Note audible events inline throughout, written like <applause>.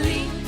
Glee.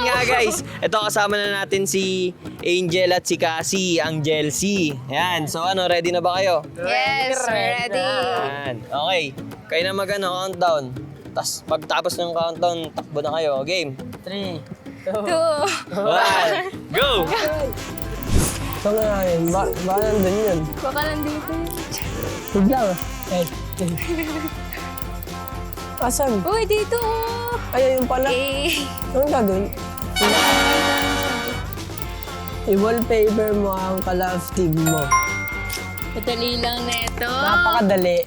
So ayun nga guys, ito kasama na natin si Angel at si Cassie, ang Jelcy. Yan, so ano, ready na ba kayo? Yes, we're ready. Yan, okay. Kayo na mag ano, countdown. Tapos pagtapos ng countdown, takbo na kayo. Game. 3, Two. 1, go! Ito nga yun. Ba ba nandun yun? Baka nandito. Huwag lang. Eh. <laughs> Asan? Uy, dito. oh. Ay, ayun pala. Eh. Anong gagawin? I-wallpaper mo ang kalaftig mo. Madali lang neto. Napakadali.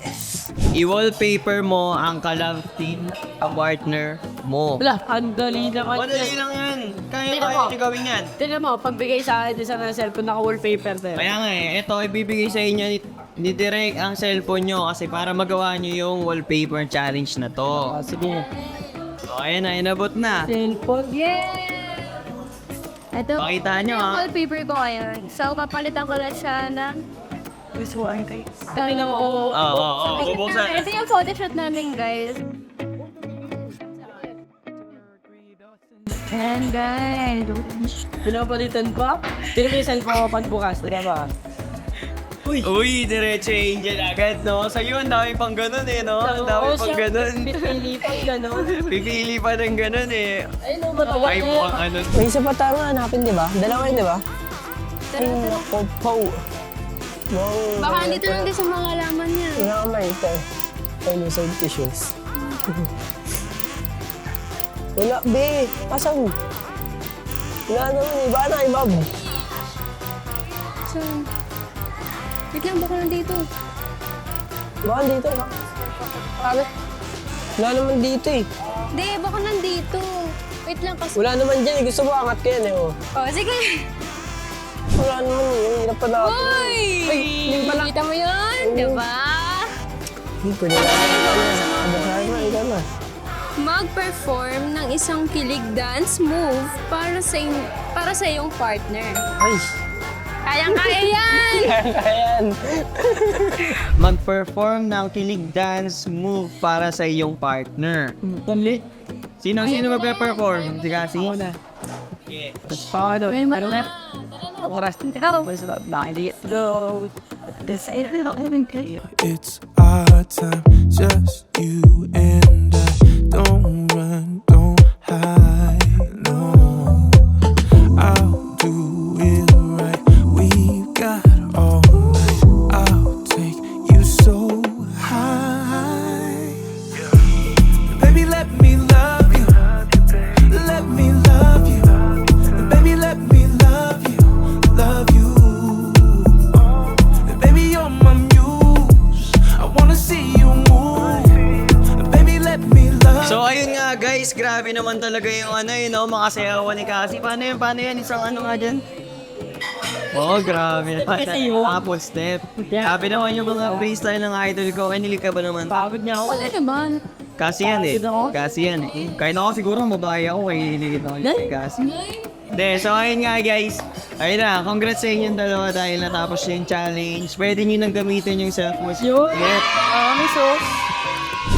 I-wallpaper mo ang kalove team, ang partner mo. Wala, ang dali naman Madali yan. lang yan. Kaya Tingnan kaya mo. gawin yan. Tignan mo, pagbigay sa akin isa na cellphone, naka-wallpaper na yun. Kaya nga eh, ito ibibigay sa inyo ni, ni Direk ang cellphone nyo kasi para magawa nyo yung wallpaper challenge na to. Ah, sige. So ayan na, inabot na. Cellphone. Yeah! Ito. Pakita nyo Yung ha. wallpaper ko ngayon. So, papalitan ko lang siya ng... Gusto ko ang tayo. Tingnan mo, oo. Oo, oo, oo. Bubuksan. Ito yung photoshoot namin, guys. And guys, Pinapalitan ko. Cellphone ko pagbukas. Tingnan mo. Uy, Uy diretso angel agad, no? Sa'yo, ang dami pang ganun eh, no? Ang dami Oo, pang siya, ganun. Pipili pa gano'n. <laughs> Pipili pa ng ganun eh. Ay, no, matawa Ay, niya. mukhang ano. May isa pa tayo nga hanapin, di ba? Dalawa yun, di ba? Ay, naku po. Wow. baka dito lang din sa mga laman niya. Wala ka may ito. Ay, no, side tissues. <laughs> Wala, be. Asan? Wala naman eh. Baka na, ibab. So, wait lang, baka nandito. Baka dito. Sabi. Wala naman dito eh. Hindi, baka nandito. Wait lang kasi. Wala naman dyan eh. Gusto mo angat ko yan eh. Oh. Oh, sige. Wala naman eh. Hirap pa natin. Uy! Ay, hindi pala. Kita mo yun, di ba? Hindi, pwede na. Abasahin mo, ikaw na. Mag-perform ng isang kilig dance move para sa para sa iyong partner. Ay, Kayang-kaya yan! <laughs> ayan. Mag-perform ng kilig dance move para sa iyong partner. Dali. Sino sino magpe-perform? Si Cassie? Ako na. Paano? Ano na? Oras. Basta nakiliit. Go. This ain't kayo. It's our time, just you and I. Don't ni Cassie. Paano yun? Paano yan? Isang ano nga dyan? Oh, grabe. Apple step. Sabi naman yung mga freestyle ng idol ko. Kinilig ka ba naman? Pagod niya ako. Wala naman. Kasi yan eh. Kasi yan eh. Kahit ako siguro mabahay ako kay hinilig ako kay Kasi. Hindi, so ayun nga guys. Ayun na, congrats sa inyong dalawa dahil natapos yung challenge. Pwede nyo nang gamitin yung self-worth. Yun. Yep. Ano so?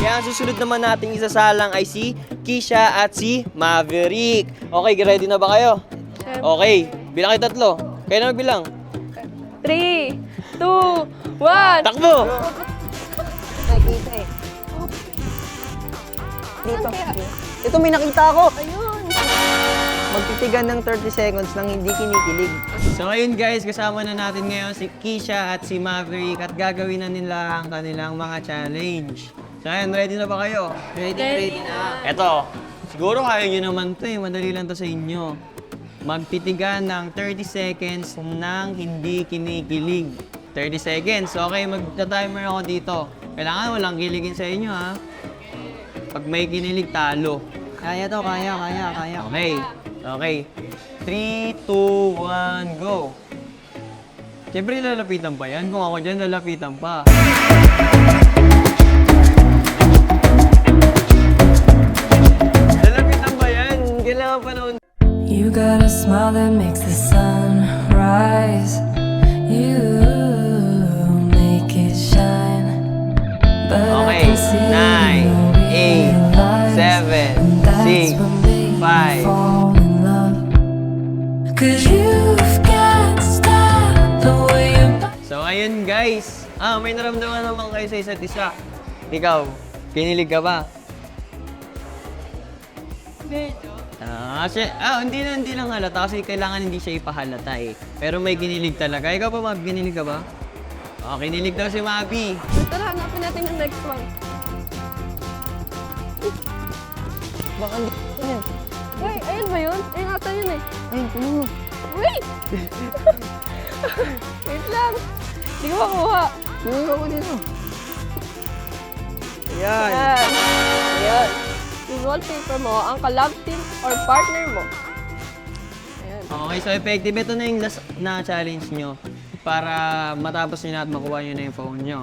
Kaya ang susunod naman nating isasalang ay si Kisha at si Maverick. Okay, ready na ba kayo? Okay, bilang kayo tatlo. Kayo na magbilang. 3, 2, 1. Takbo! Nakikita eh. Dito. Ito may nakita ako. Ayun. Magtitigan ng 30 seconds nang hindi kinikilig. So ayun guys, kasama na natin ngayon si Kisha at si Maverick at gagawin na nila ang kanilang mga challenge. So ayun, ready na ba kayo? Ready, ready, na. Eto, siguro kaya nyo naman to eh, madali lang to sa inyo. Magtitigan ng 30 seconds nang hindi kinikilig. 30 seconds, okay, magta-timer ako dito. Kailangan walang kiligin sa inyo ha. Pag may kinilig, talo. Kaya to, kaya, kaya, kaya. Okay. Okay. 3, 2, 1, go. Siyempre, lalapitan pa yan. Kung ako dyan, lalapitan pa. Kailangan pa noon. You got a smile that makes the sun rise. You make it shine. But I Okay. can see Nine, eight, seven, six, five. fall in love. Cause you've got style the way you So, ayun guys. Ah, may naramdaman naman kayo sa isa't isa. Ikaw, kinilig ka ba? Ah, siya, ah, hindi na, hindi lang halata kasi kailangan hindi siya ipahalata eh. Pero may ginilig talaga. Ikaw pa, Mab, ginilig ka ba? Oh, kinilig daw si Mabi. Tara, hanapin natin yung next one. Baka hindi yan. Wait, ayun ba yun? Ayun ata yun eh. Ayun, kunin mo. Wait! <laughs> Wait lang. Hindi ko makuha. Kunin ako dito. Yan. Yan. Ayan. Yung wallpaper mo, ang ka-love team or partner mo. Ayan. Okay, so effective. Ito na yung last na challenge nyo para matapos nyo na at makuha nyo na yung phone nyo.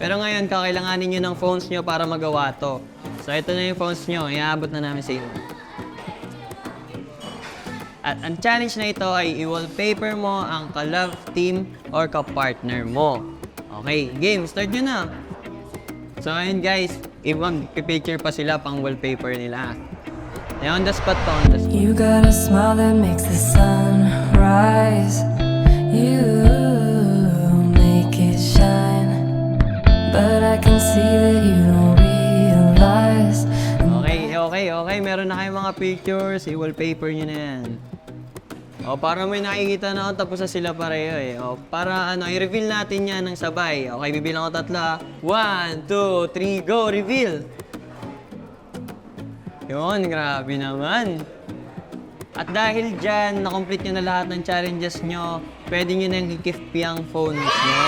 Pero ngayon, kakailanganin nyo ng phones nyo para magawa to. So ito na yung phones nyo. Iaabot na namin sa inyo. At ang challenge na ito ay i-wallpaper mo ang ka-love team or ka-partner mo. Okay, game, start nyo na. So ayun guys, ibang picture pa sila pang wallpaper nila. Eh, on the spot to, on the spot. You got a smile that makes the sun rise. You make it shine. But I can see that you don't realize. Okay, okay, okay. Meron na kayong mga pictures. I-wallpaper nyo na yan. O, para may nakikita na ako, tapos na sila pareho eh. O, para ano, i-reveal natin yan ng sabay. Okay, bibilang ko tatlo. ah. One, two, three, go! Reveal! Yun, grabe naman. At dahil dyan, na-complete nyo na lahat ng challenges nyo, pwede nyo nang i-gift yung phones nyo.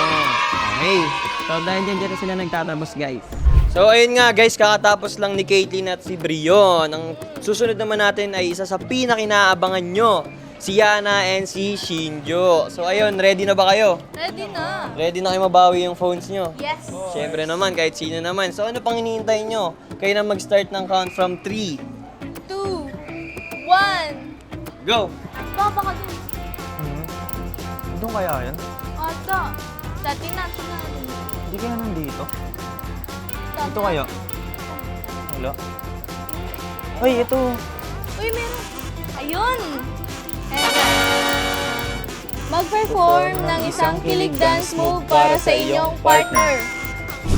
Okay. So, dahil dyan, dyan sila nagtatapos, guys. So, ayun nga, guys, kakatapos lang ni Caitlyn at si Brion. Ang susunod naman natin ay isa sa pinakinaabangan nyo, si Yana and si Shinjo. So, ayun, ready na ba kayo? Ready na. Ready na kayo mabawi yung phones nyo? Yes. Siyempre naman, kahit sino naman. So, ano pang hinihintay nyo? Kayo na mag-start ng count from 3. Two. One. Go! Baba ka dun. Doon kaya yan? Ata. Dati natin na. Hindi kaya nandito. Ito kaya? Wala. Ay, ito. Uy, meron. Mag-perform ng isang kilig dance move para sa inyong partner.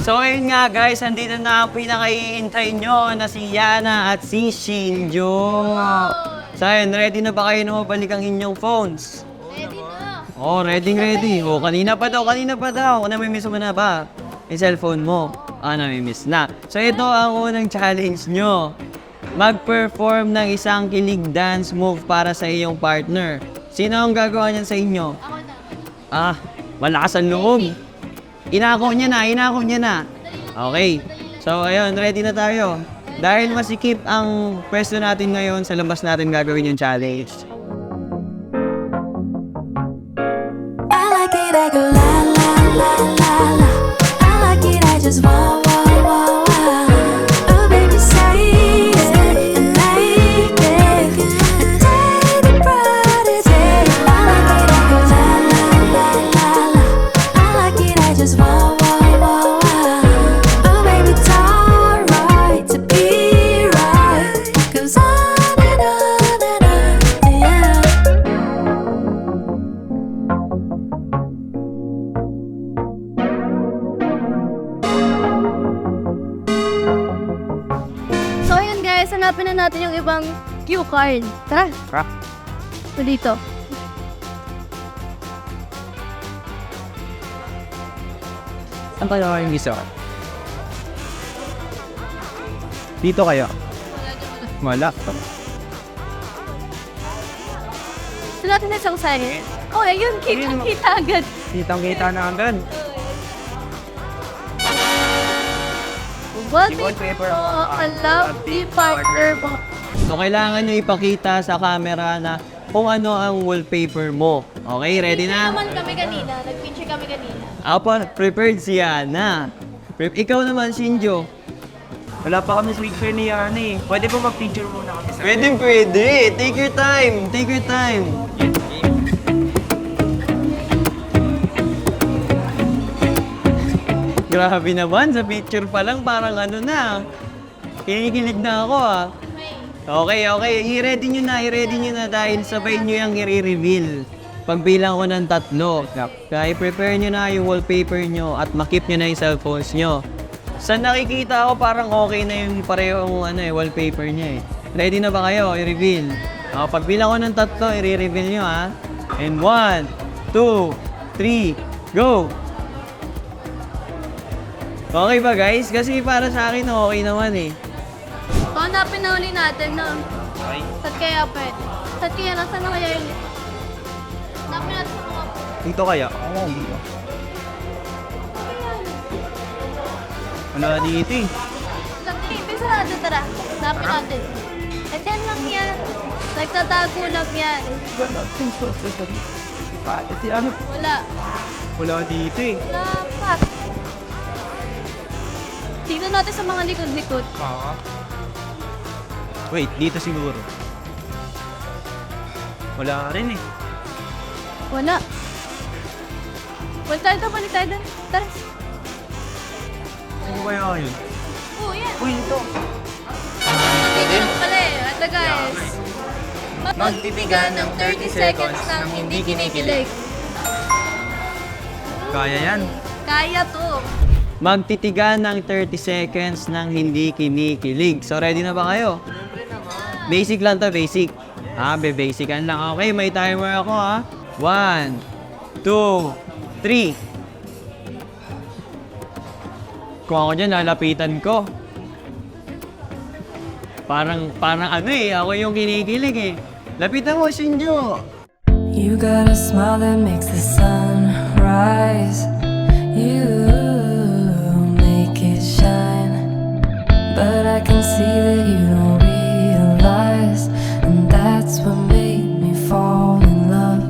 So ayun nga guys, andito na ang pinakaiintay nyo na si Yana at si Shinjo. So ayun, ready na ba kayo na mabalik ang inyong phones? Ready na. Oh, ready, ready. Oh, kanina pa daw, kanina pa daw. Namimiss mo na ba? Yung cellphone mo. Ah, namimiss na. So ito ang unang challenge nyo. Mag-perform ng isang kilig dance move para sa iyong partner. Sino ang gagawa niyan sa inyo? Ako na. Ah, malakas ang loob. Inako niya na, inako niya na. Okay. So, ayun, ready na tayo. Dahil masikip ang pwesto natin ngayon, sa labas natin gagawin yung challenge. I like it, I go la la la la la. I like it, I just wow wow hanapin na natin yung ibang cue card. Tara. Tara. So dito. Saan kayo yung isa? Dito kayo. Wala. So natin na isang sign. Oh, ayun, kita-kita agad. Kitang kita na agad. What Yung wallpaper. Oh, a lovely partner mo. So, kailangan nyo ipakita sa camera na kung ano ang wallpaper mo. Okay, ready na? naman kami kanina. Nag-picture kami kanina. Ako, prepared si Yana. Pre- Ikaw naman, Shinjo. Wala pa kami picture ni Yana eh. Pwede po mag-picture muna kami sa... Pwede, pwede. Take your time. Take your time. Grabe naman, sa picture pa lang parang ano na. Kinikilig na ako ah. Okay, okay. I-ready nyo na, i-ready nyo na dahil sabay nyo yung i-reveal. Pagbilang ko ng tatlo. Kaya i-prepare nyo na yung wallpaper nyo at makip nyo na yung cellphones nyo. Sa nakikita ko parang okay na yung parehong ano eh, wallpaper niya eh. Ready na ba kayo? I-reveal. O, pagbilang ko ng tatlo, i-reveal nyo ha. And one, two, three, go! Okay ba guys? Kasi para sa akin okay naman eh. So, hanapin na uli natin na. Saan kaya pwede? Saan kaya? Nasaan na kaya yun? Hanapin natin sa mga... Dito kaya? Oo, dito. Wala dito eh. Bisa natin, tara. Hanapin natin. At yan lang yan. Nagtatago lang yan. Ano? Wala. Wala dito eh. Dapat. Tingnan natin sa mga likod-likod. Wait, dito siguro. Wala rin eh. Wala. Balik tayo doon, balik tayo doon. Tara. Ano kaya yun? Oo, yan. Uy, ito. Magtitinong pala eh. Ito guys. Magtitigan ng 30 seconds nang hindi kinikilig. Kaya yan. Kaya to. Magtitigan ng 30 seconds nang hindi kinikilig. So, ready na ba kayo? Basic lang to, basic. Ah, be-basican lang. Okay, may timer ako ha. One, two, three. Kung ako dyan, lalapitan ko. Parang, parang ano eh, ako yung kinikilig eh. Lapitan mo, Shinjo. You got a smile that makes the sun rise. You can see that you don't realize. And that's what made me fall in love.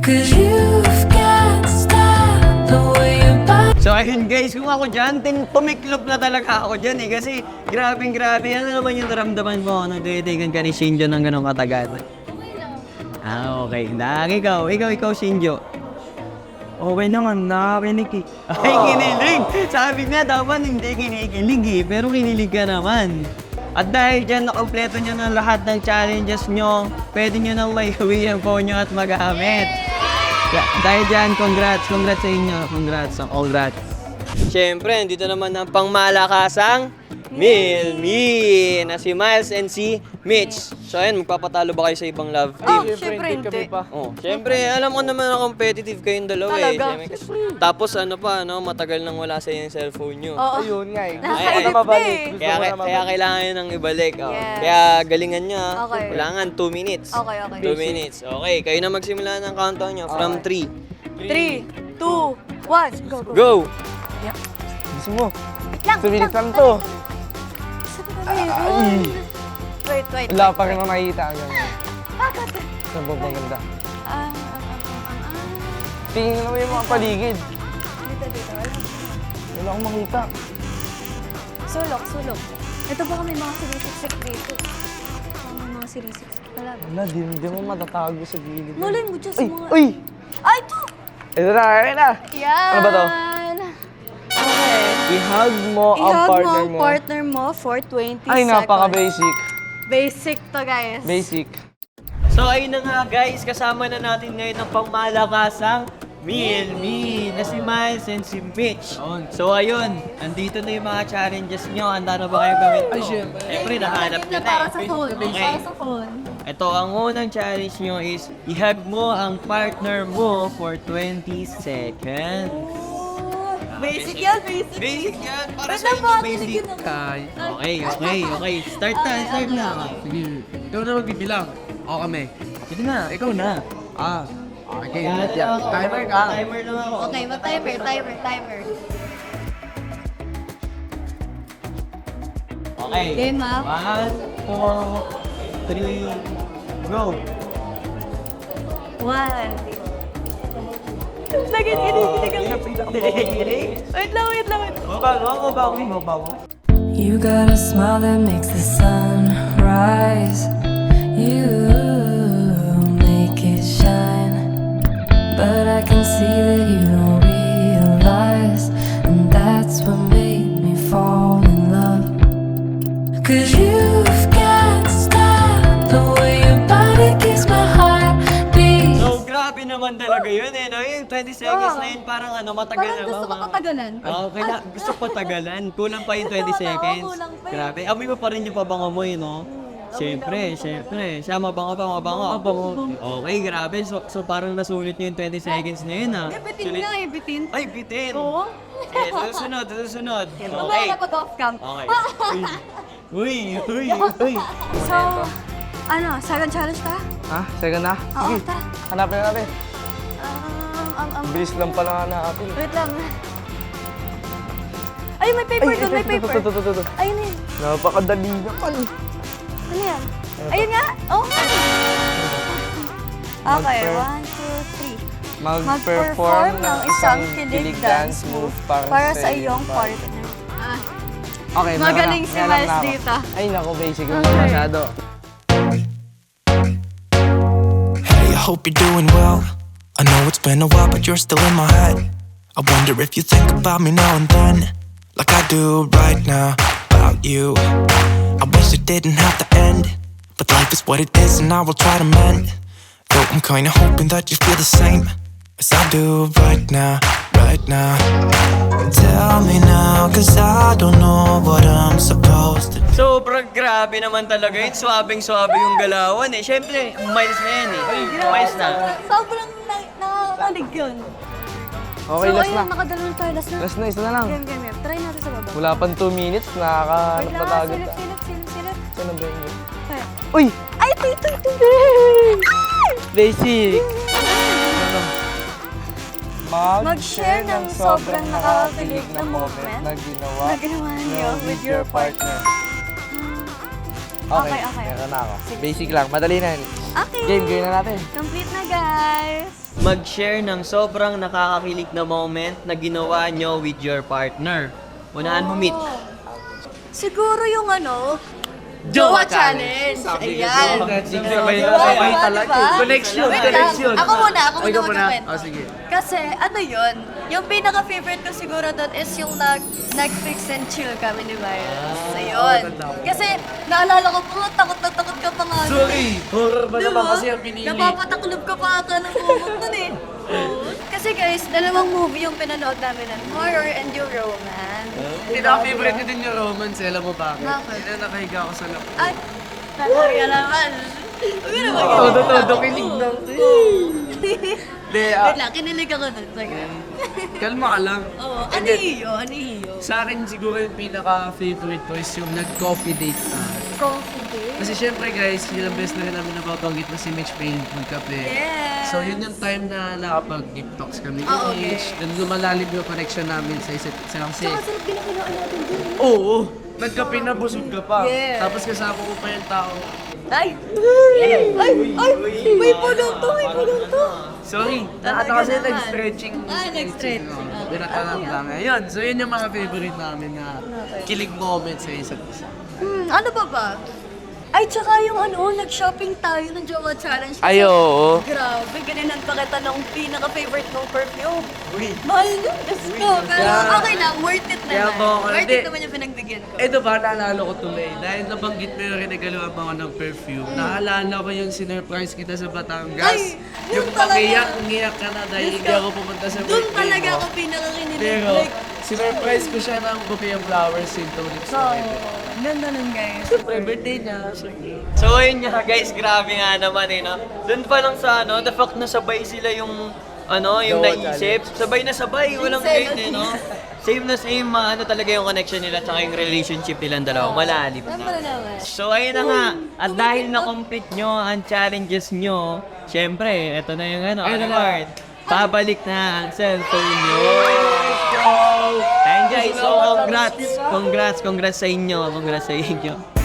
Cause you've got style the way you body. So ayun guys, kung ako dyan, tin tumiklop na talaga ako dyan eh. Kasi grabing grabe, ano naman yung naramdaman mo nung titigan ka ni Shinjo ng ganong katagal? Ah, okay. Dahil ikaw, ikaw, ikaw Shinjo. Okay naman, nakakinig eh. Ay, kinilig! Sabi nga, dapat hindi kinikilig eh, pero kinilig ka naman. At dahil dyan, nakompleto nyo ng lahat ng challenges nyo, pwede nyo nang maiuwi ang phone nyo at magamit. Yeah, dahil dyan, congrats, congrats sa inyo, congrats, congrats. Siyempre, dito naman ang pangmalakasang Milmi na si Miles and si Mitch. So ayun, magpapatalo ba kayo sa ibang love team? Siyempre hindi. Oh, syempre, alam ko naman na competitive kayong dalawa eh. Siyempre, kasi- Tapos ano pa, no, matagal nang wala sa yung cellphone nyo. Ayun nga eh. Gusto ko na mabalik. Gusto Kaya, ko na kaya mabalik. kailangan nyo nang ibalik. Oh. Yes. Kaya galingan nyo. ah. Okay. Kailangan 2 minutes. Okay, okay. 2 minutes. Okay, kayo na magsimula ng countdown nyo from 3. 3, 2, 1, go, go. Go! Gusto mo? Lang, Two minutes lang to. Meron. Wait, wait. Wala pa rin ako nakikita. Ganun. Bakit? Sa maganda. Ah, ah, ah, ah, ah. Tingin mo yung mga paligid. Dito, dito. Wala. Wala akong makita. Sulok, sulok. Ito baka may mga sinisiksik dito. Baka may mga sinisiksik. Wala ba? Wala, di, di mo matatago sa gilid. Malay mo dyan sa Uy! mga... Uy! Ay, ito! Ito na, ito na! Yan! Ano ba to? I-hug mo ang I-hug mo partner ang mo. partner mo for 20 Ay, seconds. napaka-basic. Basic to, guys. Basic. So ayun na nga guys, kasama na natin ngayon ng pangmalakasang Meal Me na si Miles and si Mitch. So ayun, andito na yung mga challenges nyo. Handa na ba kayo gawin? Ay, syempre. Siyempre, nahanap nyo na para eh. sa phone. Okay. Para sa phone. Ito, ang unang challenge nyo is i-hug mo ang partner mo for 20 seconds. Basic yan, basic. Basic yan, para Ba't sa inyo ba basic. Kay. Okay, okay, okay. Start na, start na. Sige. Ikaw na magbibilang. Ako kami. Sige na. Ikaw na. Ah. Okay. Yeah. Timer ka. Timer lang ako. Okay, ma-timer, timer, timer. Okay. Game, ah. One, four, three, go. One. Ang... Wait lang, wait lang, wait lang. Mabaw, mabaw, mabaw. You got a smile that makes the sun rise. You make it shine. But I can see that you don't 20 seconds na yun, parang ano, matagal Parang na gusto ko ba? patagalan. Oo, kaya <laughs> gusto ko patagalan. Kulang pa yung 20 seconds. kulang pa eh. Grabe. Amoy mo pa rin yung pabango mo yun, no? Siyempre, siyempre. Siya mabango pa, mabango. Okay, grabe. So, so parang nasulit niyo yung 20 seconds na yun, ah. Eh, bitin Sulit- nga eh, bitin. Ay, bitin! Oo. Eh, susunod, susunod. <laughs> Okay. cam. Okay. <laughs> Uy, uy, uy, uy. So, ano, second challenge ta? Ha? Second na? Oo, ta. Hanapin na natin. Um, um, um, Bilis lang pala hanapin. wait lang. Ay, may paper doon, may ito, ito, paper. ito, ito, ito. Ayun na yun. Napakadali naman. Ano yan? Ayun nga. Oh. Okay, Mag-per- one, two, three. Mag-perform ng isang kilig dance move para, sa iyong partner. Okay, meron Magaling na. si Meron Miles na ako. dito. Ay, naku, basic lang Okay. masyado. Hey, I hope you're doing well. I know it's been a while, but you're still in my head. I wonder if you think about me now and then, like I do right now about you. I wish it didn't have to end, but life is what it is, and I will try to mend. Though I'm kinda hoping that you feel the same as I do right now, right now. Tell me now, cause I don't know what I'm supposed to do. Sobrang grabe naman talaga yun. Swabing-swabe yung galawan eh. Siyempre, miles na yan eh. Miles na. Sobrang na- nakakalig yun. Okay, so, last ayun, na. nakadalo na tayo. Last na. Last na, isa na lang. Game, game, game. Try natin sa baba. Wala pang 2 minutes, Wait na lang, kagad. silip, silip, silip, silip. Saan ba yun? Okay. Uy! Ay, ito, ito, ito. Basic! Mag-share ng sobrang nakakakilig na moment na ginawa na ginawa niyo with your partner. Okay, Okay, okay. meron na ako. Basic lang, madali na yun. Okay. Game, game na natin. Complete na, guys. Mag-share ng sobrang nakakakilig na moment na ginawa nyo with your partner. Unahan mo, meet. Siguro yung ano, Jowa Challenge. Ayan. Sabay Diba? sabay talaga. Connection, connection. Ako muna, ako muna magkakwento. Oh, sige. Kasi ano yun, yung pinaka-favorite ko siguro doon is yung nag Netflix and chill kami ni Miles. Ayun. Kasi naalala ko po, takot na takot ka pa nga. Sorry. Horror ba naman kasi ang pinili? Napapataklob ka pa ata ng kumot nun eh. Kasi guys, dalawang movie yung pinanood namin ng horror and yung romance. Pinaka-favorite ko din yung romance. eh. Alam mo bakit? Bakit? Hindi na nakahiga ako sa lap. Ay, talaga naman. Huwag ka naman Todo-todo kinig lang. <laughs> Hindi, ah, Wait lang, kinilig ako dun. Sige. kalma ka lang. Oo, ano iyo? Ano iyo? Sa akin siguro yung pinaka-favorite ko is yung nag-coffee date tayo. Coffee date? Kasi syempre guys, ilang beses na rin namin nababanggit na si Mitch Payne magkape. Yes. So yun yung time na nakapag-deep talks kami ni Ah, okay. Mitch. Then lumalalim yung connection namin sa isa't isa kasi... Saka sarap ginagawa natin dun. Oo! nagkape na busog ka pa. Yeah. Tapos kasama ko pa yung tao. Ay! Ay! Ay! Ay! May pulong to! May pulong to! Sorry, Talaga ano kasi naman. nag-stretching. Ah, nag-stretch. Pinatalang lang. Ayun, so yun yung mga favorite namin na kilig moments sa isa't isa. Hmm, ano ba ba? Ay, tsaka yung ano, nag-shopping tayo ng Jowa Challenge. Ay, oo. Grabe, ganinan pa kita ng pinaka-favorite mong perfume. Mahal nun, Diyos ko. Pero okay lang, worth it Kaya naman. mo- worth hindi. it naman yung pinagbigyan ko. Ito ba, naalala ko tuloy. Dahil nabanggit mo yung renegaluhan mo ako ng perfume. Naalala ko yung sinurprise kita sa Batangas. Ay, yun yung talaga. pakiyak, umiyak ka na dahil hindi ako pumunta sa Doon birthday talaga mo. ako pinakakinilig. Pero, Like, sinurprise ko siya ng bouquet of flowers in two weeks. oh, ang ganda nun, guys. Siyempre, birthday niya. Sige. So ayun nga guys, grabe nga naman eh no. Doon pa lang sa ano, the fact na sabay sila yung ano, yung naisip. Sabay na sabay, walang Minsan, hate eh no. Same na same, mga ano talaga yung connection nila tsaka yung relationship nilang dalawa. Malalim na. naman. So ayun na nga, at dahil na-complete nyo ang challenges nyo, syempre, eto na yung ano, award. Pabalik na ang cellphone nyo. Guys, so congrats, congrats, congrats sa inyo, congrats sa inyo.